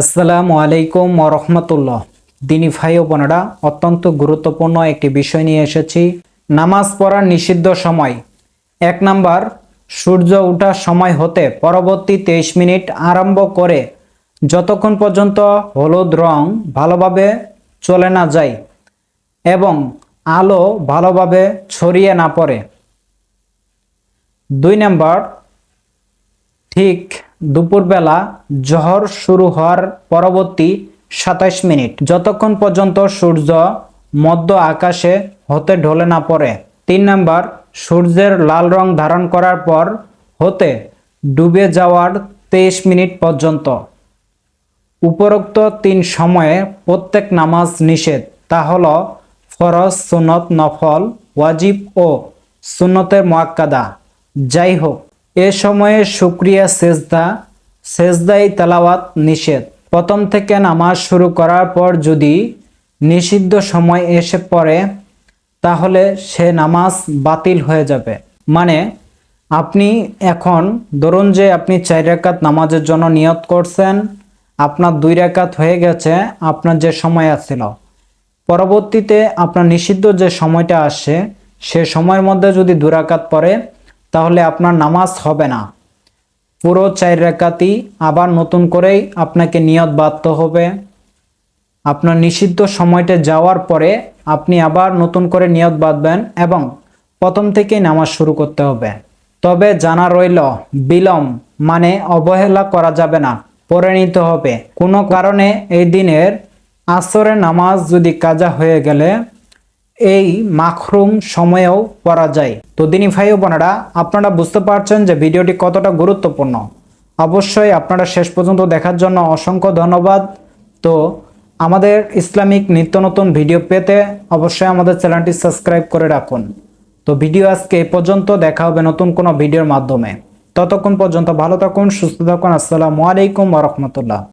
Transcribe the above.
আসসালামু আলাইকুম রহমতুল্লাহ। দিনী ভাই ও বোনেরা, অত্যন্ত গুরুত্বপূর্ণ একটি বিষয় নিয়ে এসেছি, নামাজ পড়ার নিষিদ্ধ সময়। এক নাম্বার, সূর্য ওঠার সময় হতে পরবর্তী তেইশ মিনিট আরম্ভ করে যতক্ষণ পর্যন্ত হলুদ রং ভালোভাবে চলে না যায় এবং আলো ভালোভাবে ছড়িয়ে না পড়ে। দুই নাম্বার, ঠিক দুপুরবেলা জহর শুরু হওয়ার পরবর্তী সাতাশ মিনিট। যতক্ষণ পর্যন্ত সূর্য মধ্য আকাশে হতে ঢলে না পড়ে, তিন নাম্বার, সূর্যের লাল রং ধারণ করার পর হতে ডুবে যাওয়ার তেইশ মিনিট পর্যন্ত। উপরোক্ত তিন সময়ে প্রত্যেক নামাজ নিষেধ। তা হল ফরজ সুনত নফল, ওয়াজিব ও সুন্নতের মোয়াক্কাদা। যাই হোক এ সময়ে শুক্রিয়া সেজদা, সেজদাই তেলাওয়াত নিষেধ। প্রথম থেকে নামাজ শুরু করার পর যদি নিষিদ্ধ সময় এসে পড়ে, তাহলে সে নামাজ বাতিল হয়ে যাবে। মানে আপনি এখন ধরুন যে আপনি চার রাকাত নামাজের জন্য নিয়ত করছেন, আপনার দুই রাকাত হয়ে গেছে, আপনার যে সময় আছিল। পরবর্তীতে আপনার নিষিদ্ধ যে সময়টা আসে, সে সময়ের মধ্যে যদি দুরাকাত পড়ে তাহলে আপনার নামাজ হবে না। পুরো চার রেখাতি আবার নতুন করেই আপনাকে নিয়ত বাঁধতে হবে। আপনার নিষিদ্ধ সময়টা যাওয়ার পরে আপনি আবার নতুন করে নিয়ত বাঁধবেন এবং প্রথম থেকেই নামাজ শুরু করতে হবে। তবে জানা রইল, বিলম্ব মানে অবহেলা করা যাবে না, পড়ে নিতে হবে। কোনো কারণে এই দিনের আসরে নামাজ যদি কাজা হয়ে গেলে এই মাখরুম সময়েও পড়া যায়। তো দিনী ভাই ও বোনেরা, আপনারা বুঝতে পারছেন যে ভিডিওটি কতটা গুরুত্বপূর্ণ। অবশ্যই আপনারা শেষ পর্যন্ত দেখার জন্য অসংখ্য ধন্যবাদ। তো আমাদের ইসলামিক নিত্য নতুন ভিডিও পেতে অবশ্যই আমাদের চ্যানেলটি সাবস্ক্রাইব করে রাখুন। তো ভিডিও আজকে এই পর্যন্ত, দেখা হবে নতুন কোনো ভিডিওর মাধ্যমে। ততক্ষণ পর্যন্ত ভালো থাকুন, সুস্থ থাকুন, আসসালামু আলাইকুম রহমতুল্লাহ।